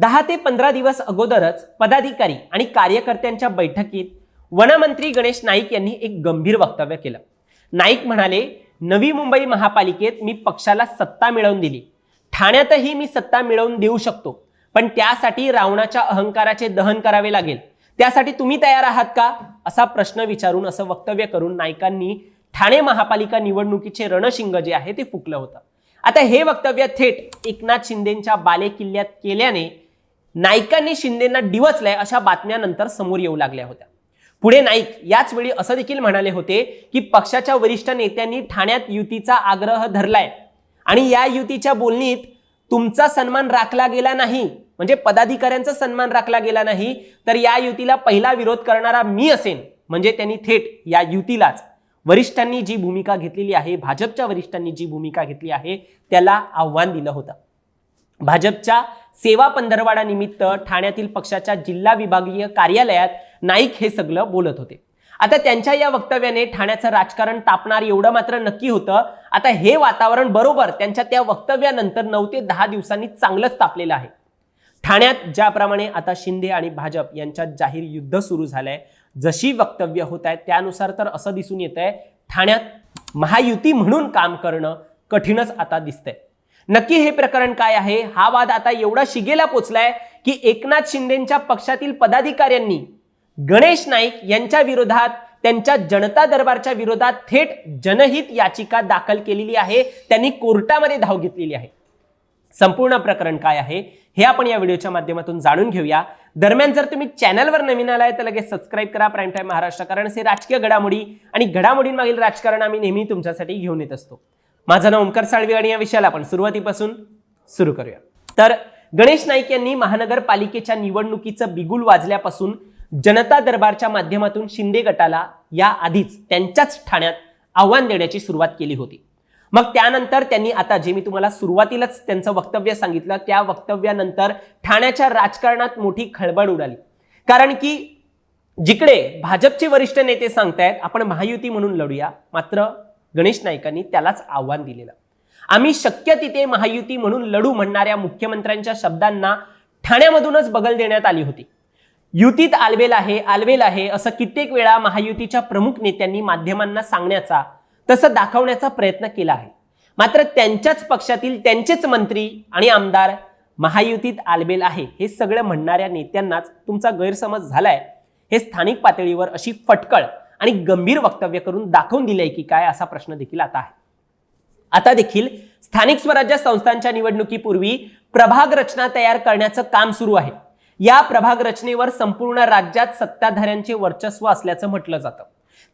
दहा ते पंधरा दिवस अगोदरच पदाधिकारी आणि कार्यकर्त्यांच्या बैठकीत वनमंत्री गणेश नाईक यांनी एक गंभीर वक्तव्य केलं. नाईक म्हणाले नवी मुंबई महापालिकेत मी पक्षाला सत्ता मिळवून दिली. ठाण्यातही मी सत्ता मिळवून देऊ शकतो पण त्यासाठी रावणाच्या अहंकाराचे दहन करावे लागेल. त्यासाठी तुम्ही तयार आहात का? असा प्रश्न विचारून असं वक्तव्य करून नाईकांनी ठाणे महापालिका निवडणुकीचे रणशिंग जे आहे ते फुकलं होतं. आता हे वक्तव्य थेट एकनाथ शिंदेच्या बालेकिल्ल्यात केल्याने नाईकांनी शिंदेना डिवचलंय अशा बातम्या नंतर समोर येऊ लागल्या होत्या. पुढे नाईक याच वेळी असं देखील म्हणाले होते की पक्षाच्या वरिष्ठ नेत्यांनी ठाण्यात युतीचा आग्रह धरलाय. आणि या युतीच्या बोलणीत तुमचा सन्मान राखला गेला नाही म्हणजे पदाधिकाऱ्यांचा सन्मान राखला गेला नाही तर या युतीला पहिला विरोध करणारा मी असेन म्हणजे त्यांनी थेट या युतीलाच. वरिष्ठांनी जी भूमिका घेतलेली आहे भाजपच्या वरिष्ठांनी जी भूमिका घेतली आहे त्याला आव्हान दिलं होतं. भाजपच्या सेवा पंधरवाडा निमित्त ठाण्यातील पक्षाच्या जिल्हा विभागीय कार्यालयात नाईक हे सगळं बोलत होते. आता त्यांच्या या वक्तव्याने ठाण्याचं राजकारण तापणार एवढं मात्र नक्की होतं. आता हे वातावरण बरोबर त्यांच्या त्या वक्तव्यानंतर नऊ ते दहा दिवसांनी चांगलंच तापलेलं आहे. ठाण्यात ज्याप्रमाणे आता शिंदे आणि भाजप यांच्यात जाहीर युद्ध सुरू झालंय जशी वक्तव्य होत आहेत त्यानुसार तर असं दिसून येत आहे ठाण्यात महायुती म्हणून काम करणं कठीणच आता दिसतंय. नक्की हे प्रकरण काय आहे? हा वाद आता एवढा शिगेला पोचलाय की एकनाथ शिंदेच्या पक्षातील पदाधिकाऱ्यांनी गणेश नाईक यांच्या विरोधात त्यांच्या जनता दरबारच्या विरोधात थेट जनहित याचिका दाखल केलेली आहे. त्यांनी कोर्टामध्ये धाव घेतलेली आहे. संपूर्ण प्रकरण काय आहे? हे आपण या व्हिडिओच्या माध्यमातून जाणून घेऊया. दरम्यान जर तुम्ही चॅनलवर नवीन आलाय तर लगेच सबस्क्राईब करा. प्राईम टाईम महाराष्ट्र कारण हे राजकीय घडामोडी आणि घडामोडींमागील राजकारण आम्ही नेहमी तुमच्यासाठी घेऊन येत असतो. माझं नाव ओमकार साळवी आणि या विषयाला आपण सुरुवातीपासून सुरू करूया. तर गणेश नाईक यांनी महानगरपालिकेच्या निवडणुकीचं बिगुल वाजल्यापासून जनता दरबारच्या माध्यमातून शिंदे गटाला या आधीच त्यांच्याच ठाण्यात आव्हान देण्याची सुरुवात केली होती. मग त्यानंतर त्यांनी आता जे मी तुम्हाला सुरुवातीलाच त्यांचं वक्तव्य सांगितलं त्या वक्तव्यानंतर ठाण्याच्या राजकारणात मोठी खळबळ उडाली. कारण की जिकडे भाजपचे वरिष्ठ नेते सांगतायत आपण महायुती म्हणून लढूया मात्र गणेश नाईकांनी त्यालाच आव्हान दिलेलं. आम्ही शक्य तिथे महायुती म्हणून लढू म्हणणाऱ्या मुख्यमंत्र्यांच्या शब्दांना ठाण्यामधूनच बगल देण्यात आली होती. युतीत आलबेल आहे आलबेल आहे असं कित्येक वेळा महायुतीच्या प्रमुख नेत्यांनी माध्यमांना सांगण्याचा तसं दाखवण्याचा प्रयत्न केला आहे. मात्र त्यांच्याच पक्षातील त्यांचेच मंत्री आणि आमदार महायुतीत आलबेल आहे हे सगळं म्हणणाऱ्या नेत्यांनाच तुमचा गैरसमज झालाय हे स्थानिक पातळीवर अशी फटकळ आणि गंभीर वक्तव्य करून दाखवून दिलंय की काय असा प्रश्न देखील आता आहे. आता देखील स्थानिक स्वराज्य संस्थांच्या निवडणुकीपूर्वी प्रभाग रचना तयार करण्याचं काम सुरू आहे. या प्रभाग रचनेवर संपूर्ण राज्यात सत्ताधाऱ्यांचे वर्चस्व असल्याचं म्हटलं जातं.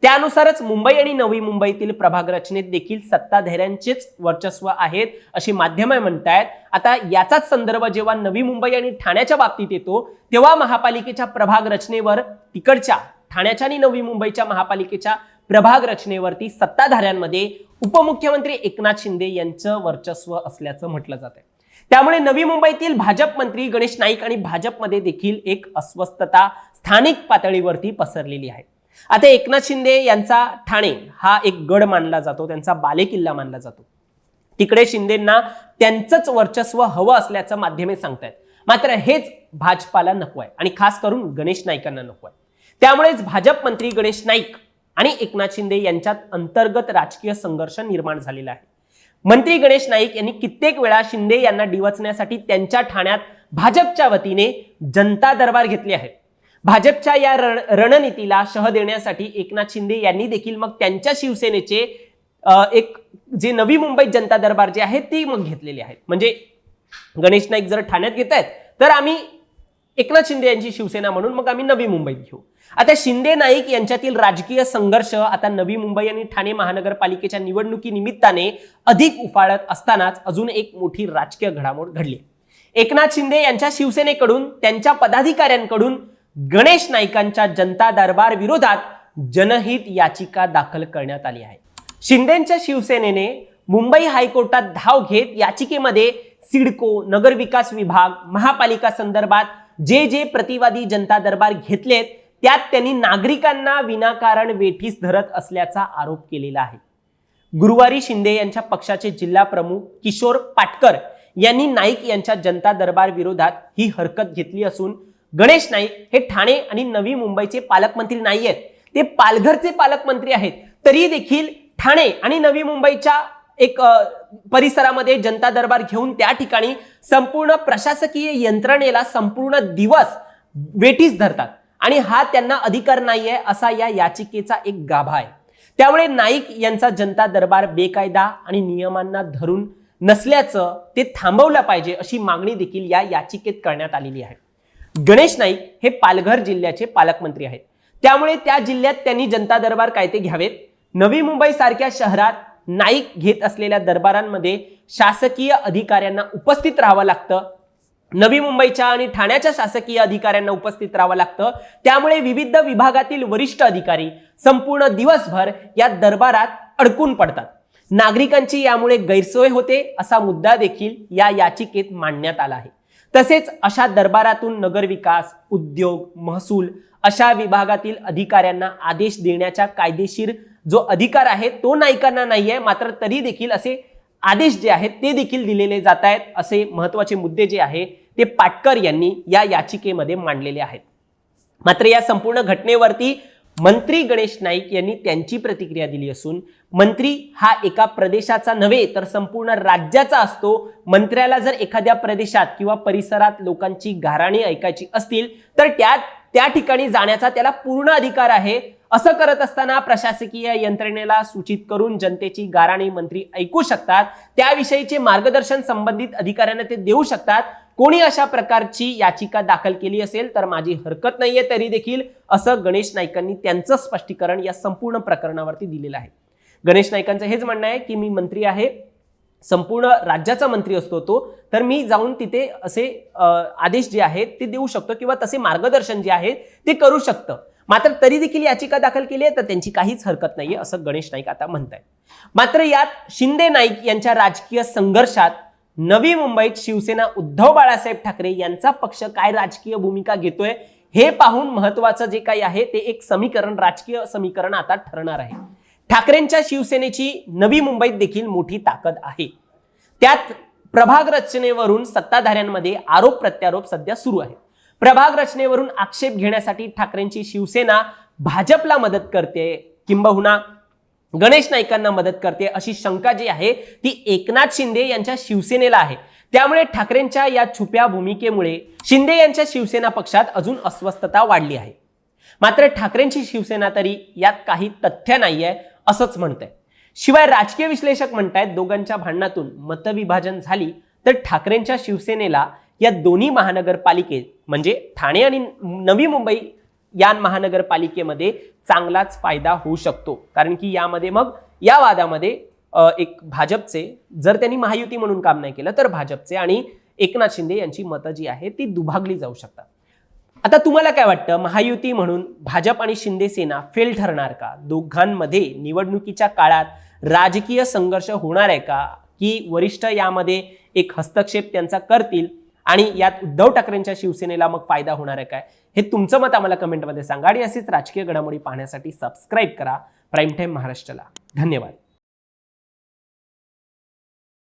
त्यानुसारच मुंबई आणि नवी मुंबईतील प्रभाग रचनेत देखील सत्ताधाऱ्यांचेच वर्चस्व आहेत अशी माध्यमं म्हणतायत. आता याचाच संदर्भ जेव्हा नवी मुंबई आणि ठाण्याच्या बाबतीत येतो तेव्हा महापालिकेच्या प्रभाग रचनेवर तिकडच्या ठाण्याच्या आणि नवी मुंबईच्या महापालिकेच्या प्रभाग रचनेवरती सत्ताधाऱ्यांमध्ये उपमुख्यमंत्री एकनाथ शिंदे यांचं वर्चस्व असल्याचं म्हटलं जात आहे त्यामुळे नवी मुंबईतील भाजप मंत्री गणेश नाईक आणि भाजपमध्ये देखील एक अस्वस्थता स्थानिक पातळीवरती पसरलेली आहे. आता एकनाथ शिंदे यांचा ठाणे हा एक गड मानला जातो त्यांचा बालेकिल्ला मानला जातो. तिकडे शिंदेंना त्यांचंच वर्चस्व हवं असल्याचं माध्यमे सांगतायत. मात्र हेच भाजपाला नको आहे आणि खास करून गणेश नाईकांना नको आहे. त्यामुळेच भाजप मंत्री गणेश नाईक आणि एकनाथ शिंदे यांच्यात अंतर्गत राजकीय संघर्ष निर्माण झालेला आहे. मंत्री गणेश नाईक यांनी कित्येक वेळा शिंदे यांना डिवचण्यासाठी त्यांच्या ठाण्यात भाजपच्या वतीने जनता दरबार घेतले आहेत. भाजपच्या या रण रणनीतीला शह देण्यासाठी एकनाथ शिंदे यांनी देखील मग त्यांच्या शिवसेनेचे एक जे नवी मुंबईत जनता दरबार जे आहे ती मग घेतलेली आहेत. म्हणजे गणेश नाईक जर ठाण्यात घेत आहेत तर आम्ही एकनाथ शिंदे यांची शिवसेना म्हणून मग आम्ही नवी मुंबईत घेऊ. आता शिंदे नाईक यांच्यातील राजकीय संघर्ष आता नवी मुंबई आणि ठाणे महानगरपालिकेच्या निवडणुकी निमित्ताने अधिक उफाळत असतानाच अजून एक मोठी राजकीय घडामोड घडली. एकनाथ शिंदे यांच्या शिवसेनेकडून त्यांच्या पदाधिकाऱ्यांकडून गणेश नाईकांच्या जनता दरबार विरोधात जनहित याचिका दाखल करण्यात आली आहे. शिंदेच्या शिवसेनेने मुंबई हायकोर्टात धाव घेत याचिकेमध्ये सिडको नगरविकास विभाग महापालिका संदर्भात जे जे प्रतिवादी जनता दरबार घेतलेत त्यात त्यांनी नागरिकांना विनाकारण वेठीस धरत असल्याचा आरोप केलेला आहे. गुरुवारी शिंदे यांच्या पक्षाचे जिल्हा प्रमुख किशोर पाटकर यांनी नाईक यांच्या जनता दरबार विरोधात ही हरकत घेतली असून गणेश नाईक हे ठाणे आणि नवी मुंबईचे पालकमंत्री नाही आहेत ते पालघरचे पालकमंत्री आहेत. तरी देखील ठाणे आणि नवी मुंबईच्या एक परिसरामध्ये जनता दरबार घेऊन त्या ठिकाणी संपूर्ण प्रशासकीय यंत्रणेला संपूर्ण दिवस वेठीस धरतात. आणि हा त्यांना अधिकार नाहीये असा या याचिकेचा एक गाभा आहे. त्यामुळे नाईक यांचा जनता दरबार बेकायदा आणि नियमांना धरून नसल्याचं ते थांबवलं पाहिजे अशी मागणी देखील या याचिकेत करण्यात आलेली आहे. गणेश नाईक हे पालघर जिल्ह्याचे पालकमंत्री आहेत. त्यामुळे त्या जिल्ह्यात त्यांनी जनता दरबार कायदे घ्यावेत? नवी मुंबई सारख्या शहरात नाईक घेत असलेल्या दरबारांमध्ये शासकीय अधिकाऱ्यांना उपस्थित राहावं लागतं. नवी मुंबईच्या आणि ठाण्याच्या शासकीय अधिकाऱ्यांना उपस्थित राहावं लागतं. त्यामुळे विविध विभागातील वरिष्ठ अधिकारी संपूर्ण दिवसभर या दरबारात अडकून पडतात. नागरिकांची यामुळे गैरसोय होते असा मुद्दा देखील या याचिकेत मांडण्यात आला आहे. तसेच अशा दरबारातून नगरविकास उद्योग महसूल अशा विभागातील अधिकाऱ्यांना आदेश देण्याच्या कायदेशीर जो अधिकार आहे तो नायकांना आहे मात्र तरी देखील असे आदेश जे आहेत ते देखील दिलेले जात आहेत. असे महत्त्वाचे मुद्दे जे आहे ते पाटकर यांनी या याचिकेमध्ये मांडलेले आहेत. मात्र या संपूर्ण घटनेवरती मंत्री गणेश नाईक यांनी त्यांची प्रतिक्रिया दिली असून मंत्री हा एका प्रदेशाचा नव्हे तर संपूर्ण राज्याचा असतो. मंत्र्याला जर एखाद्या प्रदेशात किंवा परिसरात लोकांची गाराणी ऐकायची असतील तर त्या त्या ठिकाणी जाण्याचा त्याला पूर्ण अधिकार आहे. असं करत असताना प्रशासकीय यंत्रणेला सूचित करून जनतेची गाराणी मंत्री ऐकू शकतात. त्याविषयीचे मार्गदर्शन संबंधित अधिकाऱ्यांना ते देऊ शकतात. कोणी अशा प्रकारची याचिका दाखल केली असेल तर माझी हरकत नाहीये तरी देखील असं गणेश नाईकांनी त्यांचं स्पष्टीकरण या संपूर्ण प्रकरणावरती दिलेलं आहे. गणेश नाईकांचं हेच म्हणणं आहे की मी मंत्री आहे संपूर्ण राज्याचा मंत्री असतो तो तर मी जाऊन तिथे असे आदेश जे आहेत ते देऊ शकतो किंवा तसे मार्गदर्शन जे आहे ते करू शकतं. मात्र तरी देखील याचिका दाखल केली आहे तर त्यांची काहीच हरकत नाहीये असं गणेश नाईक आता म्हणताय मात्र यात शिंदे नाईक यांच्या राजकीय संघर्षात नवी मुंबईत शिवसेना उद्धव बाळासाहेब ठाकरे यांचा पक्ष काय राजकीय भूमिका घेतोय हे पाहून महत्वाचं जे काही आहे ते एक समीकरण राजकीय समीकरण आता ठरणार आहे. ठाकरेंच्या शिवसेनेची नवी मुंबईत देखील मोठी ताकद आहे. त्यात प्रभाग रचनेवरून सत्ताधाऱ्यांमध्ये आरोप प्रत्यारोप सध्या सुरू आहेत. प्रभाग रचनेवरून आक्षेप घेण्यासाठी ठाकरेंची शिवसेना भाजपला मदत करते किंबहुना गणेश नाईकांना मदत करते अशी शंका जी आहे ती एकनाथ शिंदे यांच्या शिवसेनेला आहे. त्यामुळे ठाकरेंच्या या छुप्या भूमिकेमुळे शिंदे यांच्या शिवसेना पक्षात अजून अस्वस्थता वाढली आहे. मात्र ठाकरेंची शिवसेना तरी यात काही तथ्य नाहीये असंच म्हणतंय. शिवाय राजकीय विश्लेषक म्हणतायत दोघांच्या भांडणातून मतविभाजन झाली तर ठाकरेंच्या शिवसेनेला या दोन्ही महानगरपालिकेत म्हणजे ठाणे आणि नवी मुंबई या महानगरपालिकेमध्ये चांगलाच फायदा होऊ शकतो. कारण की यामध्ये मग या वादामध्ये एक भाजपचे जर त्यांनी महायुती म्हणून काम नाही केलं तर भाजपचे आणि एकनाथ शिंदे यांची मतं जी आहे ती दुभागली जाऊ शकतात. आता तुम्हाला काय वाटतं महायुती म्हणून भाजप आणि शिंदे सेना फेल ठरणार का? दोघांमध्ये निवडणुकीच्या काळात राजकीय संघर्ष होणार आहे का? की वरिष्ठ यामध्ये एक हस्तक्षेप त्यांचा करतील? आणि यात उद्धव ठाकरेंच्या शिवसेनेला मग फायदा होणार आहे काय? हे तुमचं मत आम्हाला कमेंटमध्ये सांगा. आणि असेच राजकीय घडामोडी पाहण्यासाठी सबस्क्राईब करा. प्राईम टाईम महाराष्ट्राला. धन्यवाद.